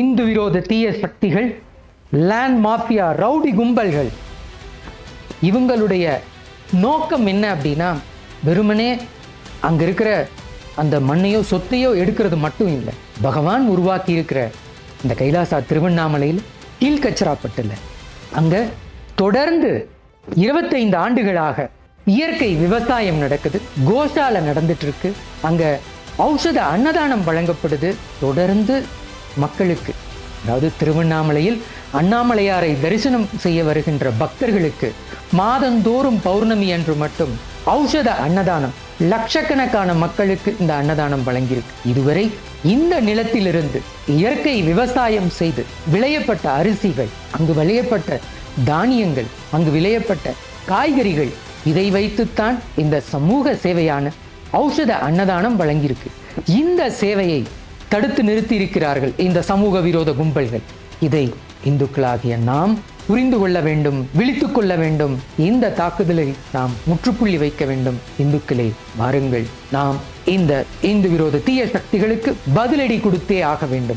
இந்து விரோத தீய சக்திகள் லேண்ட் மாஃபியா ரவுடி கும்பல்கள். இவங்களுடைய நோக்கம் என்ன அப்படின்னா வெறுமனே அங்க இருக்கிற அந்த மண்ணையோ சொத்தையோ எடுக்கிறது மட்டும் இல்லை. பகவான் உருவாக்கி இருக்கிற இந்த கைலாசா திருவண்ணாமலையில் கீழ்கச்சராப்பட்டில் அங்க தொடர்ந்து இருபத்தைந்து ஆண்டுகளாக இயற்கை விவசாயம் நடக்குது. கோஷால நடந்துட்டு இருக்கு. அங்க ஔஷத அன்னதானம் வழங்கப்படுது. தொடர்ந்து மக்களுக்கு அதாவது திருவண்ணாமலையில் அண்ணாமலையாரை தரிசனம் செய்ய வருகின்ற பக்தர்களுக்கு மாதந்தோறும் பௌர்ணமி அன்று மட்டும் ஔஷத அன்னதானம் லட்சக்கணக்கான மக்களுக்கு இந்த அன்னதானம் வழங்கியிருக்கு. இதுவரை இந்த நிலத்திலிருந்து இயற்கை விவசாயம் செய்து விளையப்பட்ட அரிசிகள் அங்கு விளையப்பட்ட தானியங்கள் அங்கு விளையப்பட்ட காய்கறிகள் இதை வைத்துத்தான் இந்த சமூக சேவையான ஔஷத அன்னதானம் வழங்கியிருக்கு. இந்த சேவையை தடுத்து நிறுத்தி இருக்கிறார்கள் இந்த சமூக விரோத கும்பல்கள். இதை இந்துக்களாகிய நாம் புரிந்து கொள்ள வேண்டும் விழித்துக் கொள்ள வேண்டும். இந்த தாக்குதலை நாம் முற்றுப்புள்ளி வைக்க வேண்டும். இந்துக்களே வாருங்கள். நாம் இந்த இந்து விரோத தீய சக்திகளுக்கு பதிலடி கொடுத்தே ஆக வேண்டும்.